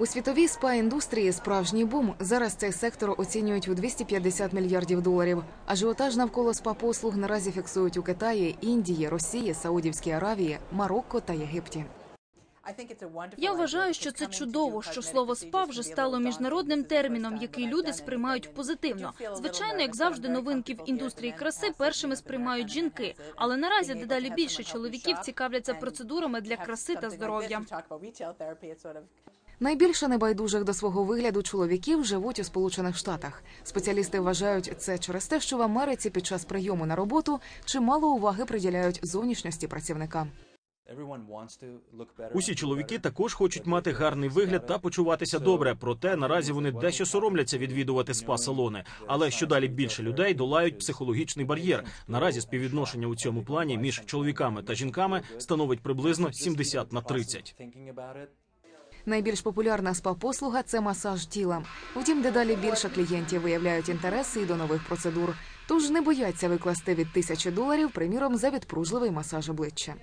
У світовій спа індустрії справжній бум. Зараз цей сектор оцінюють у 250 мільярдів доларів. Ажіотаж навколо спа послуг наразі фіксують у Китаї, Індії, Росії, Саудівській Аравії, Марокко та Єгипті. Я вважаю, що це чудово, що слово спа вже стало міжнародним терміном, який люди сприймають позитивно. Звичайно, як завжди, новинки в індустрії краси першими сприймають жінки, але наразі дедалі більше чоловіків цікавляться процедурами для краси та здоров'я. Найбільше небайдужих до свого вигляду чоловіків живуть у Сполучених Штатах. Спеціалісти вважають це через те, що в Америці під час прийому на роботу чимало уваги приділяють зовнішності працівника. Усі чоловіки також хочуть мати гарний вигляд та почуватися добре. Проте наразі вони дещо соромляться відвідувати спа-салони. Але що далі більше людей долають психологічний бар'єр. Наразі співвідношення у цьому плані між чоловіками та жінками становить приблизно 70 на 30. Найбільш популярна спа-послуга – це масаж тіла. Втім, дедалі більше клієнтів виявляють інтереси і до нових процедур. Тож не бояться викласти від тисячі доларів, приміром, за відпружливий масаж обличчя.